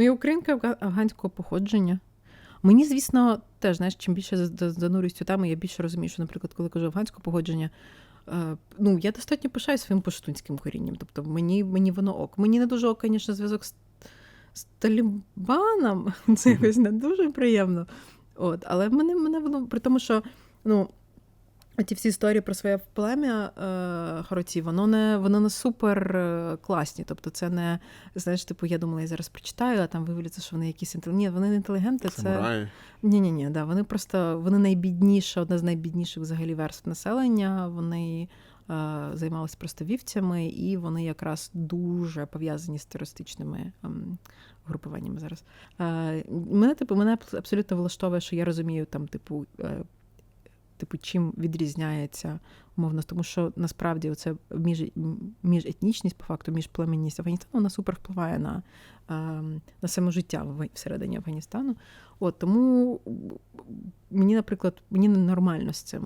Ну, я українка афга- афганського походження. Мені, звісно, теж, знаєш, чим більше за- за- занурююсь цю тему, я більше розумію, що, наприклад, коли кажу афганського походження, е, ну, я достатньо пишаю своїм паштунським корінням. Тобто мені, мені воно ок. Мені не дуже ок, звісно, зв'язок з, з Талібаном. Це якось не дуже приємно. От, але мене, мене воно при тому, що ну, ті всі історії про своє плем'я е, хороті, воно не воно не супер е, класні. Тобто, це не знаєш, типу, я думала, я зараз прочитаю, а там виявляється, що вони якісь інтелігентні. Ні, вони не інтелігенти, це ні, ні, ні, да. Вони просто вони найбідніша, одна з найбідніших взагалі верств населення. Вони е, займалися просто вівцями, і вони якраз дуже пов'язані з терористичними ем, групуваннями зараз. Е, мене, типу, мене абсолютно влаштовує, що я розумію там, типу. Типу, чим відрізняється умовно, тому що насправді це між, міжетнічність, по факту, міжплемінність Афганістану, вона супер впливає на, ем, на саме життя всередині Афганістану. От тому мені, наприклад, мені нормально з цим.